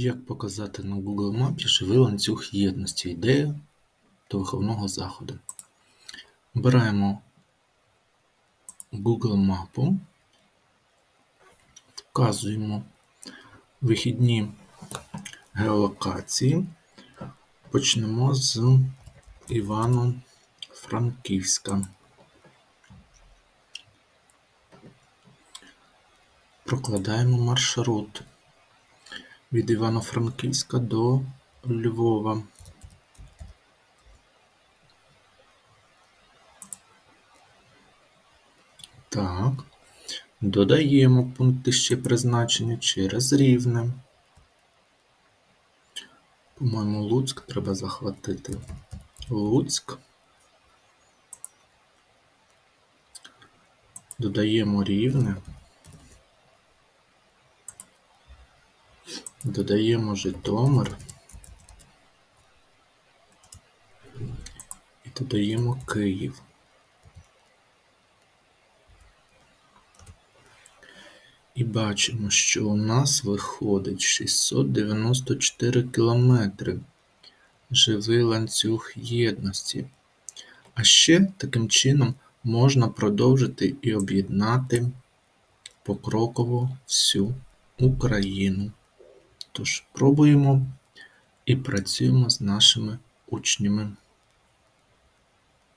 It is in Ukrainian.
Як показати на Google мапі живий ланцюг єдності ідея до виховного заходу. Обираємо Google мапу, вказуємо вихідні геолокації. Почнемо з Івано-Франківська. Прокладаємо маршрут від Івано-Франківська до Львова. Так. Додаємо пункти ще призначення через Рівне. По-моєму, Луцьк треба захватити. Луцьк. Додаємо Рівне. Додаємо Житомир. І додаємо Київ. І бачимо, що у нас виходить 694 кілометри. Живий ланцюг єдності. А ще таким чином можна продовжити і об'єднати покроково всю Україну. Тож пробуємо і працюємо з нашими учнями.